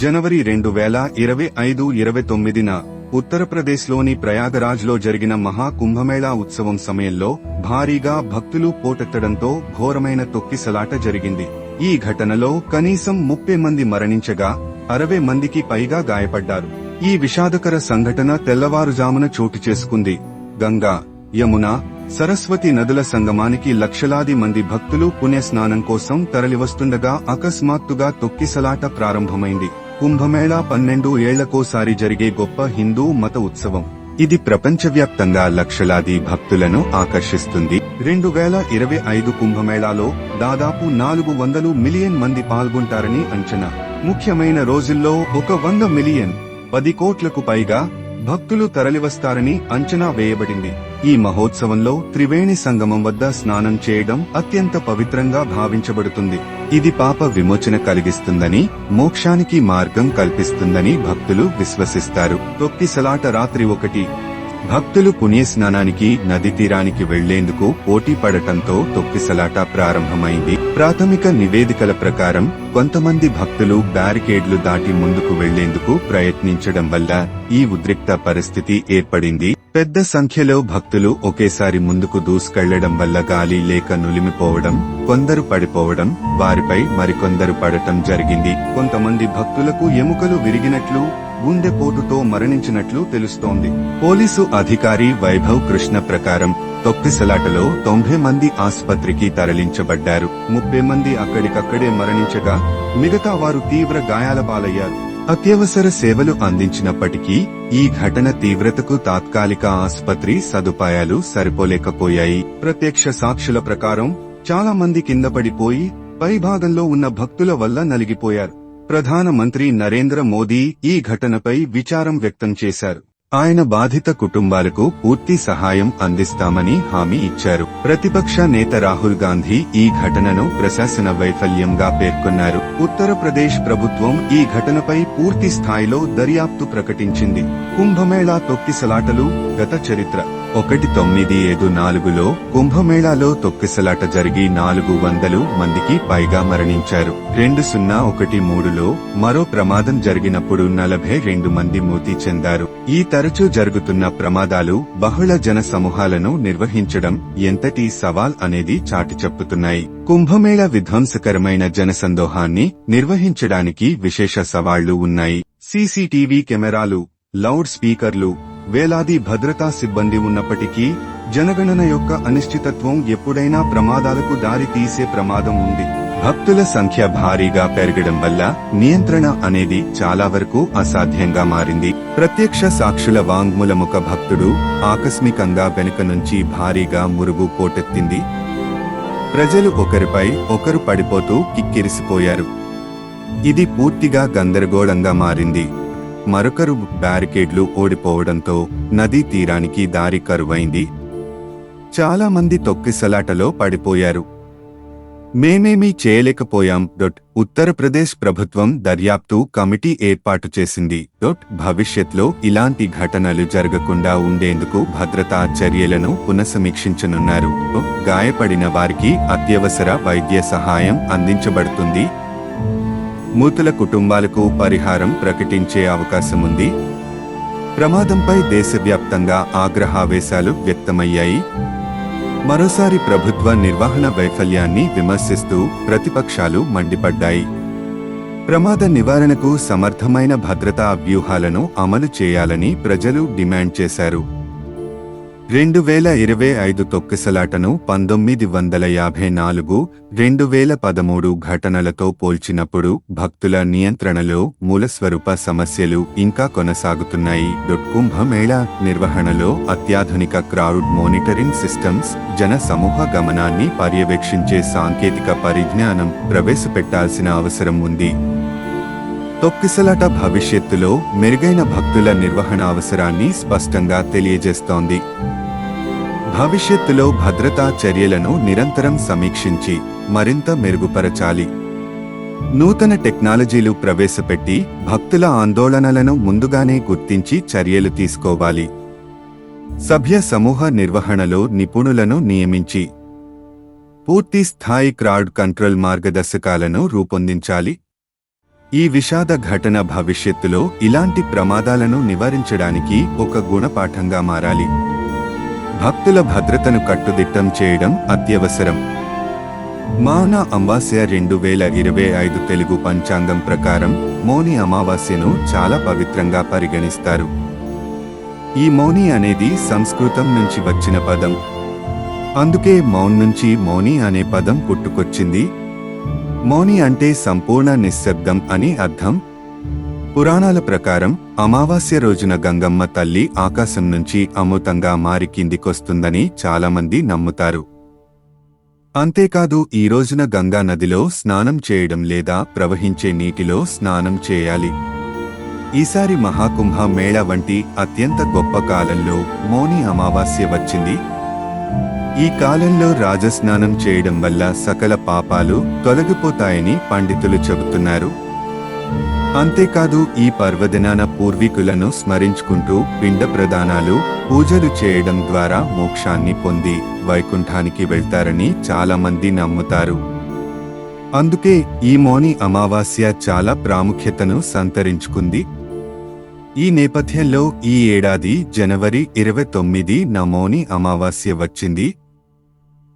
జనవరి రెండు వేల ఇరవై ఐదు ఇరవై తొమ్మిదిన ఉత్తరప్రదేశ్లోని ప్రయాగరాజ్లో జరిగిన మహా కుంభమేళా ఉత్సవం సమయంలో భారీగా భక్తులు పోటెత్తడంతో ఘోరమైన తొక్కిసలాట జరిగింది. ఈ ఘటనలో కనీసం ముప్పై మంది మరణించగా అరవై మందికి పైగా గాయపడ్డారు. ఈ విషాదకర సంఘటన తెల్లవారుజామున చోటు చేసుకుంది. గంగా యమున సరస్వతి నదుల సంగమానికి లక్షలాది మంది భక్తులు పుణ్యస్నానం కోసం తరలివస్తుండగా అకస్మాత్తుగా తొక్కిసలాట ప్రారంభమైంది. కుంభమేళా పన్నెండు ఏళ్ళకోసారి జరిగే గొప్ప హిందూ మత ఉత్సవం. ఇది ప్రపంచవ్యాప్తంగా లక్షలాది భక్తులను ఆకర్షిస్తుంది. రెండు వేల ఇరవై ఐదు కుంభమేళాలో దాదాపు నాలుగు వందలు మిలియన్ మంది పాల్గొంటారని అంచనా. ముఖ్యమైన రోజుల్లో ఒక వంద మిలియన్ పది కోట్లకు పైగా భక్తులు తరలివస్తారని అంచనా వేయబడింది. ఈ మహోత్సవంలో త్రివేణి సంగమం వద్ద స్నానం చేయడం అత్యంత పవిత్రంగా భావించబడుతుంది. ఇది పాప విమోచన కలిగిస్తుందని మోక్షానికి మార్గం కల్పిస్తుందని భక్తులు విశ్వసిస్తారు. తొక్కిసలాట రాత్రి ఒకటి భక్తులు పుణ్యస్నానానికి నది తీరానికి వెళ్ళేందుకు పోటీ పడటంతో తొక్కిసలాట ప్రారంభమైంది. ప్రాథమిక నివేదికల ప్రకారం కొంతమంది భక్తులు బ్యారికేడ్లు దాటి ముందుకు వెళ్ళేందుకు ప్రయత్నించడం వల్ల ఈ ఉద్రిక్త పరిస్థితి ఏర్పడింది. పెద్ద సంఖ్యలో భక్తులు ఒకేసారి ముందుకు దూసుకెళ్ళడం వల్ల గాలి లేక నులిమిపోవడం కొందరు పడిపోవడం వారిపై మరికొందరు పడటం జరిగింది. కొంతమంది భక్తులకు ఎముకలు విరిగినట్లు గుండెపోటుతో మరణించినట్లు తెలుస్తోంది. పోలీసు అధికారి వైభవ్ కృష్ణ ప్రకారం తొక్కిసలాటలో తొంభై మంది ఆసుపత్రికి తరలించబడ్డారు. ముప్పై మంది అక్కడికక్కడే మరణించగా మిగతా వారు తీవ్ర గాయాల పాలయ్యారు అత్యవసర సేవలు అందించినప్పటికీ ఈ ఘటన తీవ్రతకు తాత్కాలిక ఆసుపత్రి సదుపాయాలు సరిపోలేకపోయాయి. ప్రత్యక్ష సాక్షుల ప్రకారం చాలా మంది కింద పడిపోయి పైభాగంలో ఉన్న భక్తుల వల్ల నలిగిపోయారు. ప్రధానమంత్రి నరేంద్ర మోదీ ఈ ఘటనపై విచారం వ్యక్తం చేశారు. ఆయన బాధిత కుటుంబాలకు పూర్తి సహాయం అందిస్తామని హామీ ఇచ్చారు. ప్రతిపక్ష నేత రాహుల్ గాంధీ ఈ ఘటనను ప్రశాసన వైఫల్యంగా పేర్కొన్నారు. ఉత్తరప్రదేశ్ ప్రభుత్వం ఈ ఘటనపై పూర్తి స్థాయిలో దర్యాప్తు ప్రకటించింది. కుంభమేళా తొక్కిసలాటలు గత చరిత్ర. ఒకటి తొమ్మిది ఏడు నాలుగులో కుంభమేళాలో తొక్కిసలాట జరిగి నాలుగు వందలు మందికి పైగా మరణించారు. రెండు సున్నా ఒకటి మూడులో మరో ప్రమాదం జరిగినప్పుడు నలభై రెండు మంది మృతి చెందారు. ఈ తరచూ జరుగుతున్న ప్రమాదాలు బహుళ జన సమూహాలను నిర్వహించడం ఎంతటి సవాల్ అనేది చాటి చెప్పుతున్నాయి. కుంభమేళ విధ్వంసకరమైన జనసందోహాన్ని నిర్వహించడానికి విశేష సవాళ్ళు ఉన్నాయి. సీసీటీవీ కెమెరాలు లౌడ్ స్పీకర్లు వేలాది భద్రతా సిబ్బంది ఉన్నప్పటికీ జనగణన యొక్క అనిశ్చితత్వం ఎప్పుడైనా ప్రమాదాలకు దారి తీసే ప్రమాదం ఉంది. భక్తుల సంఖ్య భారీగా పెరగడం వల్ల నియంత్రణ అనేది చాలా వరకు అసాధ్యంగా మారింది. ప్రత్యక్ష సాక్షుల వాంగ్మూలముఖ భక్తుడు ఆకస్మికంగా వెనుక నుంచి భారీగా మురుగు పోటెత్తింది. ప్రజలు ఒకరిపై ఒకరు పడిపోతూ కిక్కిరిసిపోయారు. ఇది పూర్తిగా గందరగోళంగా మారింది. మరొకరు బ్యారికేడ్లు ఓడిపోవడంతో నదీ తీరానికి దారి కరువైంది. చాలా మంది తొక్కిసలాటలో పడిపోయారు. మేమేమీ చేయలేకపోయాం. డొట్ ఉత్తరప్రదేశ్ ప్రభుత్వం దర్యాప్తు కమిటీ ఏర్పాటు చేసింది. డొట్ భవిష్యత్లో ఇలాంటి ఘటనలు జరగకుండా ఉండేందుకు భద్రతా చర్యలను పునఃసమీక్షించనున్నారు. గాయపడిన వారికి అత్యవసర వైద్య సహాయం అందించబడుతుంది. మృతుల కుటుంబాలకు పరిహారం ప్రకటించే అవకాశముంది ప్రమాదంపై దేశవ్యాప్తంగా ఆగ్రహావేశాలు వ్యక్తమయ్యాయి. మరోసారి ప్రభుత్వ నిర్వహణ వైఫల్యాన్ని విమర్శిస్తూ ప్రతిపక్షాలు మండిపడ్డాయి. ప్రమాద నివారణకు సమర్థమైన భద్రతా వ్యూహాలను అమలు చేయాలని ప్రజలు డిమాండ్ చేశారు. రెండు వేల ఇరవై ఐదు తొక్కిసలాటను పంతొమ్మిది వందల యాభై నాలుగు రెండు వేల పదమూడు ఘటనలతో పోల్చినప్పుడు భక్తుల నియంత్రణలో మూలస్వరూప సమస్యలు ఇంకా కొనసాగుతున్నాయి. కుంభమేళా నిర్వహణలో అత్యాధునిక క్రౌడ్ మానిటరింగ్ సిస్టమ్స్ జన సమూహ గమనాన్ని పర్యవేక్షించే సాంకేతిక పరిజ్ఞానం ప్రవేశపెట్టాల్సిన అవసరం ఉంది. తొక్కిసలాట భవిష్యత్తులో మెరుగైన భక్తుల నిర్వహణ అవసరాన్ని స్పష్టంగా తెలియజేస్తోంది. భవిష్యత్తులో భద్రతా చర్యలను నిరంతరం సమీక్షించి మరింత మెరుగుపరచాలి. నూతన టెక్నాలజీలు ప్రవేశపెట్టి భక్తుల ఆందోళనలను ముందుగానే గుర్తించి చర్యలు తీసుకోవాలి. సభ్య సమూహ నిర్వహణలో నిపుణులను నియమించి పూర్తి స్థాయి క్రౌడ్ కంట్రోల్ మార్గదర్శకాలను రూపొందించాలి. ఈ విషాద ఘటన భవిష్యత్తులో ఇలాంటి ప్రమాదాలను నివారించడానికి ఒక గుణపాఠంగా మారాలి. భక్తుల భద్రతను కట్టుదిట్టం చేయడం అత్యవసరం. మౌన అమావాస్య రెండు వేల ఇరవై ఐదు తెలుగు పంచాంగం ప్రకారం మౌని అమావాస్యను చాలా పవిత్రంగా పరిగణిస్తారు. ఈ మౌని అనేది సంస్కృతం నుంచి వచ్చిన పదం. అందుకే మౌన్ నుంచి మౌని అనే పదం పుట్టుకొచ్చింది. మౌని అంటే సంపూర్ణ నిశ్శబ్దం అని అర్థం. పురాణాల ప్రకారం అమావాస్య రోజున గంగమ్మ తల్లి ఆకాశం నుంచి అమృతంగా మారి కిందికొస్తుందని చాలామంది నమ్ముతారు. అంతేకాదు ఈ రోజున గంగా నదిలో స్నానం చేయడం లేదా ప్రవహించే నీటిలో స్నానం చేయాలి. ఈసారి మహాకుంభ మేళ వంటి అత్యంత గొప్ప కాలంలో మౌని అమావాస్య వచ్చింది. ఈ కాలంలో రాజస్నానం చేయడం వల్ల సకల పాపాలు తొలగిపోతాయని పండితులు చెబుతున్నారు. అంతేకాదు ఈ పర్వదినాన పూర్వీకులను స్మరించుకుంటూ పిండ ప్రదానాలు పూజలు చేయడం ద్వారా మోక్షాన్ని పొంది వైకుంఠానికి వెళ్తారని చాలామంది నమ్ముతారు. అందుకే ఈ మౌని అమావాస్య చాలా ప్రాముఖ్యతను సంతరించుకుంది. ఈ నేపథ్యంలో ఈ ఏడాది జనవరి ఇరవై తొమ్మిది నమోని అమావాస్య వచ్చింది.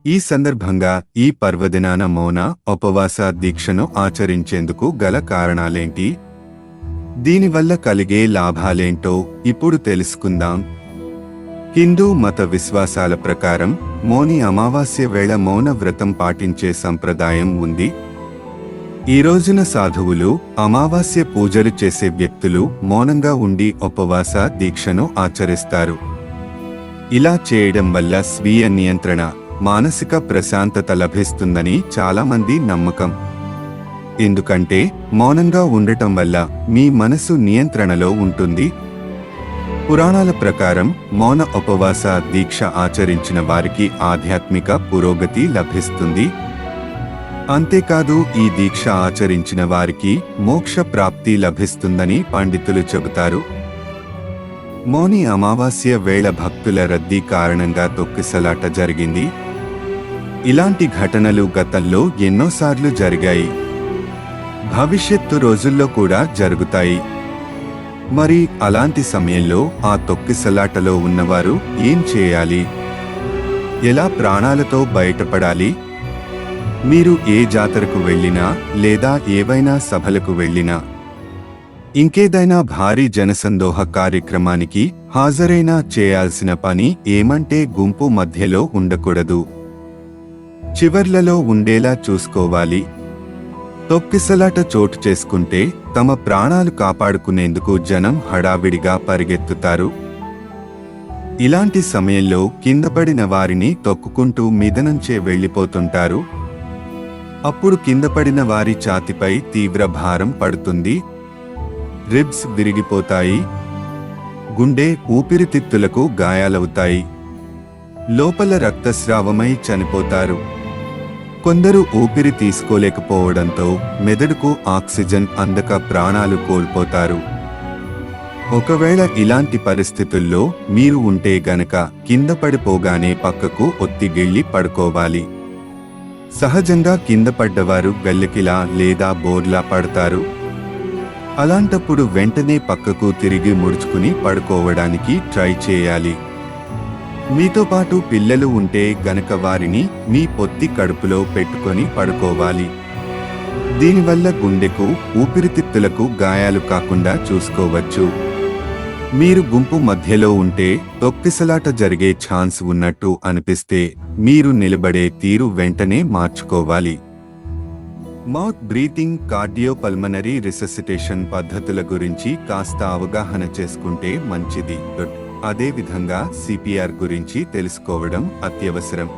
ఈ సందర్భంగా ఈ పర్వదినాన మౌన ఉపవాస దీక్షను ఆచరించేందుకు గల కారణాలేంటి? దీనివల్ల కలిగే లాభాలేంటో ఇప్పుడు తెలుసుకుందాం. హిందూ మత విశ్వాసాల ప్రకారం మౌని అమావాస్య వేళ మౌన వ్రతం పాటించే సంప్రదాయం ఉంది. ఈ రోజున సాధువులు అమావాస్య పూజలు చేసే వ్యక్తులు మౌనంగా ఉండి ఉపవాస దీక్షను ఆచరిస్తారు. ఇలా చేయడం వల్ల స్వీయ నియంత్రణ మానసిక ప్రశాంతత లభిస్తుందని చాలామంది నమ్మకం. ఎందుకంటే మౌనంగా ఉండటం వల్ల మీ మనసు నియంత్రణలో ఉంటుంది. పురాణాల ప్రకారం మౌన ఉపవాస దీక్ష ఆచరించిన వారికి ఆధ్యాత్మిక పురోగతి లభిస్తుంది. అంతేకాదు ఈ దీక్ష ఆచరించిన వారికి మోక్ష ప్రాప్తి లభిస్తుందని పండితులు చెబుతారు. మౌని అమావాస్య వేళ భక్తుల రద్దీ కారణంగా తొక్కిసలాట జరిగింది. ఇలాంటి ఘటనలు గతంలో ఎన్నోసార్లు జరిగాయి. భవిష్యత్తు రోజుల్లో కూడా జరుగుతాయి. మరి అలాంటి సమయంలో ఆ తొక్కిసలాటలో ఉన్నవారు ఏం చేయాలి? ఎలా ప్రాణాలతో బయటపడాలి? మీరు ఏ జాతరకు వెళ్ళినా లేదా ఏవైనా సభలకు వెళ్ళినా ఇంకేదైనా భారీ జనసందోహ కార్యక్రమానికి హాజరైనా చేయాల్సిన పని ఏమంటే గుంపు మధ్యలో ఉండకూడదు. చివర్లలో ఉండేలా చూసుకోవాలి. తొక్కిసలాట చోటు చేసుకుంటే తమ ప్రాణాలు కాపాడుకునేందుకు జనం హడావిడిగా పరిగెత్తుతారు. ఇలాంటి సమయంలో కిందపడిన వారిని తొక్కుకుంటూ మిదనంచే వెళ్ళిపోతుంటారు. అప్పుడు కిందపడిన వారి ఛాతిపై తీవ్ర భారం పడుతుంది. రిబ్స్ విరిగిపోతాయి. గుండె ఊపిరితిత్తులకు గాయాలవుతాయి. లోపల రక్తస్రావమై చనిపోతారు. కొందరు ఊపిరి తీసుకోలేకపోవడంతో మెదడుకు ఆక్సిజన్ అందక ప్రాణాలు కోల్పోతారు. ఒకవేళ ఇలాంటి పరిస్థితుల్లో మీరు ఉంటే గనక కింద పడిపోగానే పక్కకు ఒత్తిగిళ్ళి పడుకోవాలి. సహజంగా కింద పడ్డవారు గల్లకిలా లేదా బోర్లా పడతారు. అలాంటప్పుడు వెంటనే పక్కకు తిరిగి ముడుచుకుని పడుకోవడానికి ట్రై చేయాలి. మీతో పాటు పిల్లలు ఉంటే గనక వారిని మీ పొత్తి కడుపులో పెట్టుకొని పడుకోవాలి. దీనివల్ల గుండెకు ఊపిరితిత్తులకు గాయాలు కాకుండా చూసుకోవచ్చు. మీరు గుంపు మధ్యలో ఉంటే తొక్కిసలాట జరిగే ఛాన్స్ ఉన్నట్టు అనిపిస్తే మీరు నిలబడే తీరు వెంటనే మార్చుకోవాలి. మౌత్ బ్రీతింగ్ కార్డియోపల్మనరీ రిససిటేషన్ పద్ధతుల గురించి కాస్త అవగాహన చేసుకుంటే మంచిది. గుడ్. అదేవిధంగా సిపిఆర్ గురించి తెలుసుకోవడం అత్యవసరం.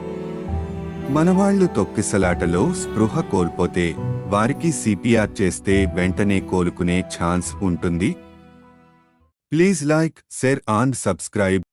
మనవాళ్ళు తొక్కిసలాటలో స్పృహ కోల్పోతే వారికి సిపిఆర్ చేస్తే వెంటనే కోలుకునే ఛాన్స్ ఉంటుంది. Please like share and subscribe.